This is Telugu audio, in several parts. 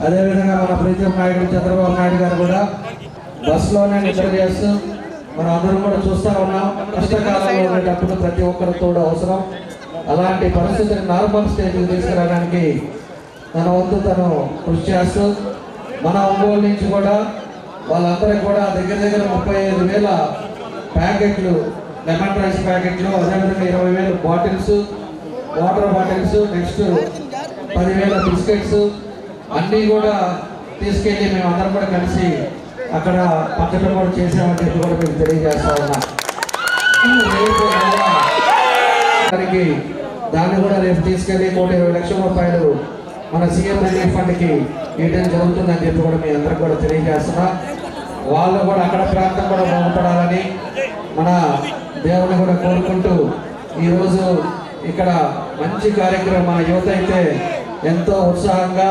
అదేవిధంగా మన ప్రీతం నాయుడు చంద్రబాబు నాయుడు గారు కూడా బస్సులోనే నిద్ర చేస్తూ మనం అందరం కూడా చూస్తా ఉన్నాం. కష్టకాలంలో ఉండేటప్పుడు ప్రతి ఒక్కరి కూడా అవసరం. అలాంటి పరిస్థితిని నార్మల్ స్టేజ్కి తీసుకురావడానికి తన వంతు తను కృషి చేస్తూ మన ఒంగోలు నుంచి కూడా వాళ్ళందరికీ కూడా దగ్గర దగ్గర ముప్పై ఐదు వేల ప్యాకెట్లు లెమన్ రైస్ ప్యాకెట్లు అదేవిధంగా ఇరవై వేల బాటిల్స్ వాటర్ బాటిల్స్ నెక్స్ట్ పదివేల బిస్కెట్స్ అన్నీ కూడా తీసుకెళ్ళి మేము అందరం కూడా కలిసి అక్కడ పక్కన కూడా చేసామని చెప్పి కూడా మీకు తెలియజేస్తా ఉన్నా. దానికి దాన్ని కూడా రేపు తీసుకెళ్ళి కోటి ఇరవై లక్షల రూపాయలు మన సీఎం రిలీఫ్ ఫండ్కి ఇవ్వడం జరుగుతుందని చెప్పి కూడా మీ అందరికి కూడా తెలియజేస్తున్నా. వాళ్ళు కూడా అక్కడ ప్రాంతం కూడా బాగుపడాలని మన దేవుని కూడా కోరుకుంటూ ఈరోజు ఇక్కడ మంచి కార్యక్రమం మన యువత అయితే ఎంతో ఉత్సాహంగా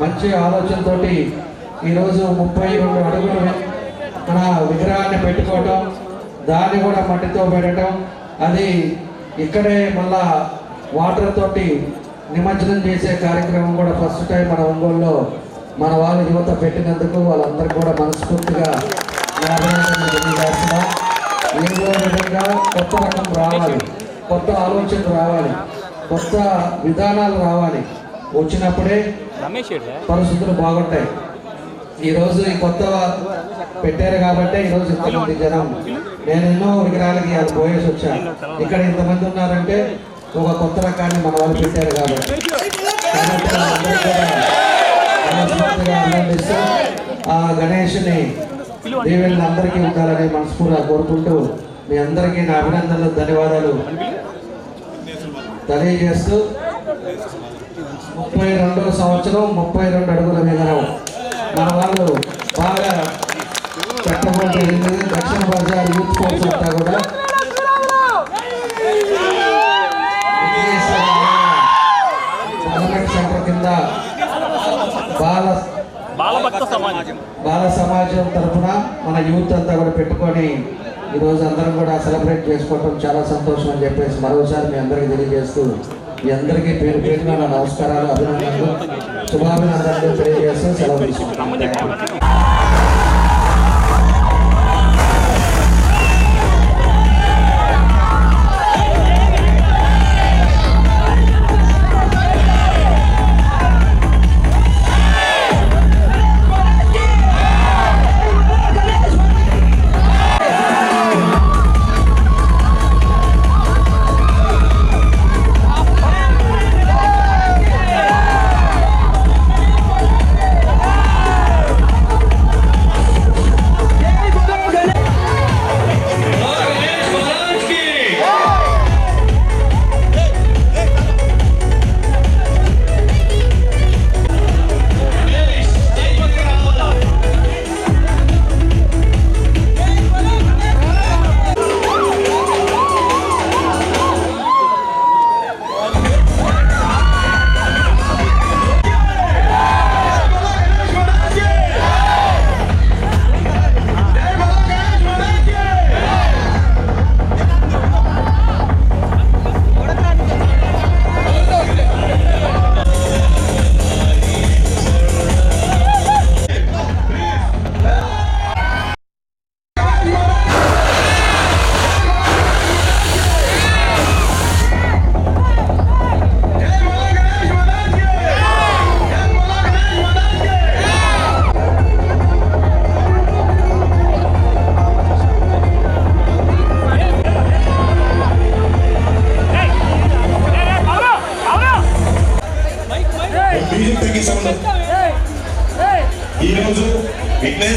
మంచి ఆలోచనతోటి ఈరోజు ముప్పై రెండు అడుగులు మన విగ్రహాన్ని పెట్టుకోవటం దాన్ని కూడా మట్టితో పెట్టడం అది ఇక్కడే మళ్ళా వాటర్ తోటి నిమజ్జనం చేసే కార్యక్రమం కూడా ఫస్ట్ టైం మన ఒంగోలులో మన వాళ్ళ యువత పెట్టినందుకు వాళ్ళందరికీ కూడా మనస్ఫూర్తిగా ఏదో విధంగా కొత్త రకం రావాలి కొత్త ఆలోచన రావాలి కొత్త విధానాలు రావాలి. వచ్చినప్పుడే? పరిస్థితులు బాగుంటాయి. ఈ రోజు ఈ కొత్త పెట్టారు కాబట్టి ఈ రోజు ఇంతమంది జనం నేను ఎన్నో విగ్రహాలకి అది పోయేసి వచ్చాను ఇక్కడ ఇంతమంది ఉన్నారంటే ఒక కొత్త రకాన్ని మన వాళ్ళు పెట్టారు కాబట్టి. ఆ గణేష్ని దీవెనలు అందరికీ ఉండాలని మనస్ఫూర్తిగా కోరుకుంటూ మీ అందరికీ నా అభినందనలు ధన్యవాదాలు. తెలియజేస్తూ ముప్పై రెండవ సంవత్సరం ముప్పై రెండు అడుగుల మీద మన వాళ్ళు బాగా పెట్టబోతు జరిగింది దక్షిణ బజార్ యూత్ ఫోర్స్ అంతా కూడా గవర్నమెంట్ సెంటర్ కింద బాల బాలభక్త సమాజం. బాల సమాజం తరఫున మన యూత్ అంతా కూడా పెట్టుకొని ఈరోజు అందరం కూడా సెలబ్రేట్ చేసుకోవడం చాలా సంతోషం అని చెప్పేసి మరోసారి మీ అందరికీ తెలియజేస్తూ మీ అందరికీ పేరు పేరున నమస్కారాలు అభినందనలు. శుభాభినందనలు తెలియజేస్తూ సెలవు తీసుకుంటాం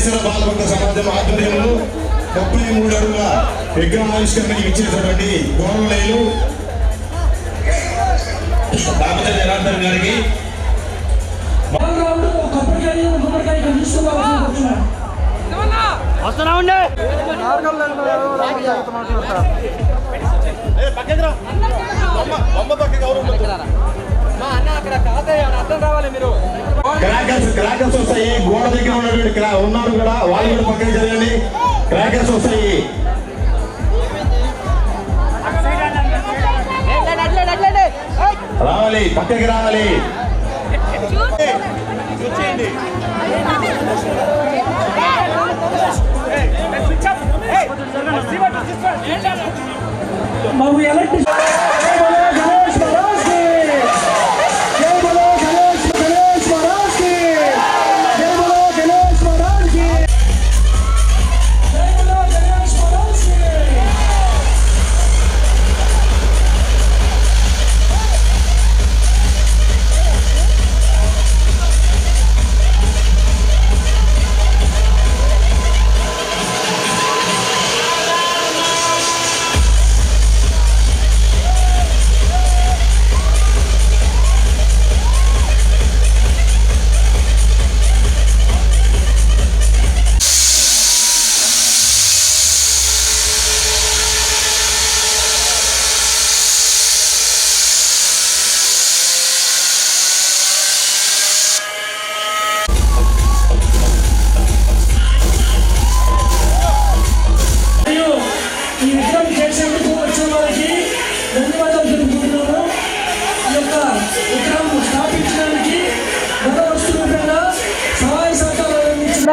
విఘ్నేశ్వర బాలభక్త సమాజం ఆధ్వర్యంలో ముప్పై మూడు అడుగుల విగ్రహావిష్కరణకి ఇచ్చేటటువంటి గౌరవలేలు జనార్దన్ గారికి. వస్తున్నా ఉండే క్రాకర్స్ క్రాకర్స్ వస్తాయి. గోడ దగ్గర ఉన్నటువంటి ఉన్నారు కూడా. వాళ్ళు కూడా పక్కన జరగండి. క్రాకర్స్ వస్తాయి. రావాలి. పక్కకి రావాలి. మాకు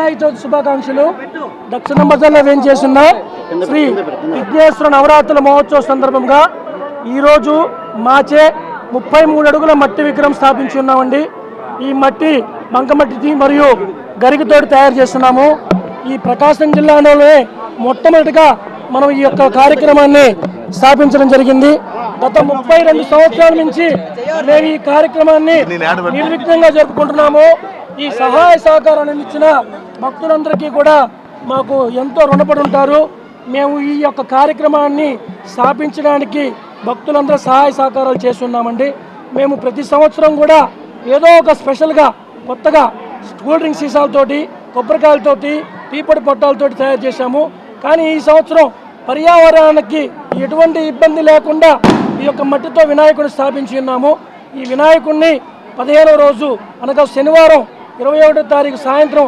వినాయక శుభాకాంక్షలు. దక్షిణ బజార్లో వేయించేసిన శ్రీ విఘ్నేశ్వర నవరాత్రుల మహోత్సవ సందర్భంగా ఈరోజు మాచే ముప్పై మూడు అడుగుల మట్టి విగ్రహం స్థాపించి ఉన్నామండి. ఈ మట్టి బంకమట్టిది మరియు గరికతోటి తయారు చేస్తున్నాము. ఈ ప్రకాశం జిల్లాలోనే మొట్టమొదటిగా మనం ఈ యొక్క కార్యక్రమాన్ని స్థాపించడం జరిగింది. గత ముప్పై రెండు సంవత్సరాల నుంచి మేము ఈ కార్యక్రమాన్ని నిర్విఘ్నంగా జరుపుకుంటున్నాము. ఈ సహాయ సహకారాన్ని ఇచ్చిన భక్తులందరికీ కూడా మాకు ఎంతో రుణపడి ఉంటారు మేము ఈ యొక్క కార్యక్రమాన్ని స్థాపించడానికి భక్తులందరూ సహాయ సహకారాలు చేస్తున్నామండి. మేము ప్రతి సంవత్సరం కూడా ఏదో ఒక స్పెషల్గా కొత్తగా కూల్ డ్రింక్ సీసాలతోటి కొబ్బరికాయలతోటి టీపొడి పొట్టాలతోటి తయారు చేశాము. కానీ ఈ సంవత్సరం పర్యావరణానికి ఎటువంటి ఇబ్బంది లేకుండా ఈ యొక్క మట్టితో వినాయకుడిని స్థాపించి ఉన్నాము. ఈ వినాయకుడిని పదిహేనవ రోజు అనగా శనివారం ఇరవై ఒకటో తారీఖు సాయంత్రం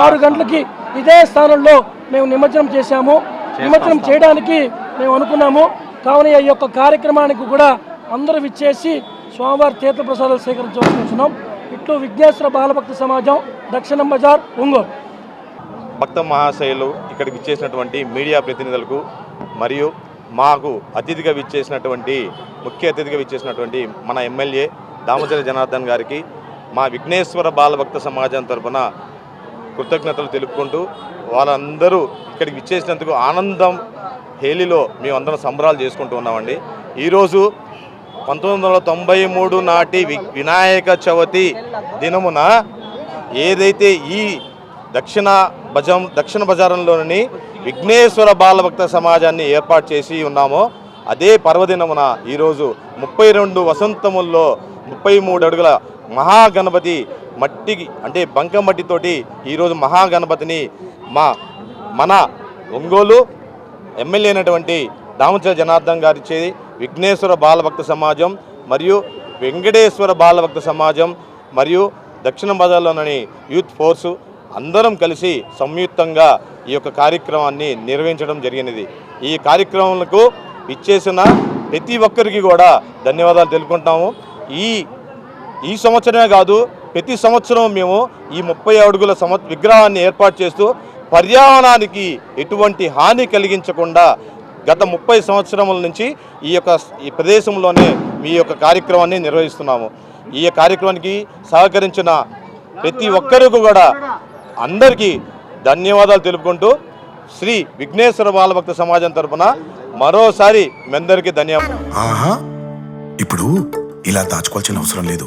ఆరు గంటలకి ఇదే స్థానంలో మేము నిమజ్జనం చేశాము. నిమజ్జనం చేయడానికి మేము అనుకున్నాము. కావున ఈ యొక్క కార్యక్రమానికి కూడా అందరూ విచ్చేసి స్వామివారి తీర్థ ప్రసాదాలు సేకరించవలసిస్తున్నాం ఇట్లు విఘ్నేశ్వర బాలభక్త సమాజం దక్షిణం బజార్ ఒంగోలు. భక్త మహాశయులు ఇక్కడికి ఇచ్చేసినటువంటి మీడియా ప్రతినిధులకు మరియు మాకు అతిథిగా విచ్చేసినటువంటి ముఖ్య అతిథిగా విచ్చేసినటువంటి మన ఎమ్మెల్యే దామచర్య జనార్దన్ గారికి మా విఘ్నేశ్వర బాలభక్త సమాజం తరపున కృతజ్ఞతలు తెలుపుకుంటూ వాళ్ళందరూ ఇక్కడికి విచ్చేసినందుకు ఆనందం హేలిలో మేమందరం సంబరాలు చేసుకుంటూ ఉన్నామండి. ఈరోజు పంతొమ్మిది వందల తొంభై మూడు నాటి వి- వినాయక చవితి దినమున ఏదైతే ఈ దక్షిణ బజం దక్షిణ బజారంలోని విఘ్నేశ్వర బాలభక్త సమాజాన్ని ఏర్పాటు చేసి ఉన్నామో అదే పర్వదినమున ఈరోజు ముప్పై రెండు వసంతముల్లో ముప్పై మూడు అడుగుల మహాగణపతి మట్టికి అంటే బంక మట్టితోటి ఈరోజు మహాగణపతిని మా మన ఒంగోలు ఎమ్మెల్యే అయినటువంటి దామచర జనార్దన్ గారిచే విఘ్నేశ్వర బాలభక్త సమాజం మరియు వెంకటేశ్వర బాలభక్త సమాజం మరియు దక్షిణ బజార్లోని యూత్ ఫోర్సు అందరం కలిసి సంయుక్తంగా ఈ యొక్క కార్యక్రమాన్ని నిర్వహించడం జరిగినది. ఈ కార్యక్రమాలకు ఇచ్చేసిన ప్రతి ఒక్కరికి కూడా ధన్యవాదాలు తెలుపుకుంటాము. ఈ ఈ సంవత్సరమే కాదు ప్రతి సంవత్సరం మేము ఈ ముప్పై అడుగుల సంవ విగ్రహాన్ని ఏర్పాటు చేస్తూ పర్యావరణానికి ఎటువంటి హాని కలిగించకుండా గత ముప్పై సంవత్సరముల నుంచి ఈ యొక్క ఈ ప్రదేశంలోనే మీ యొక్క కార్యక్రమాన్ని నిర్వహిస్తున్నాము. ఈ కార్యక్రమానికి సహకరించిన ప్రతి ఒక్కరికి కూడా అందరికీ ధన్యవాదాలు తెలుపుకుంటూ శ్రీ విఘ్నేశ్వర బాలభక్త సమాజం తరపున మరోసారి మీ అందరికీ ధన్యవాదాలు. ఇప్పుడు ఇలా దాచుకోవాల్సిన అవసరం లేదు.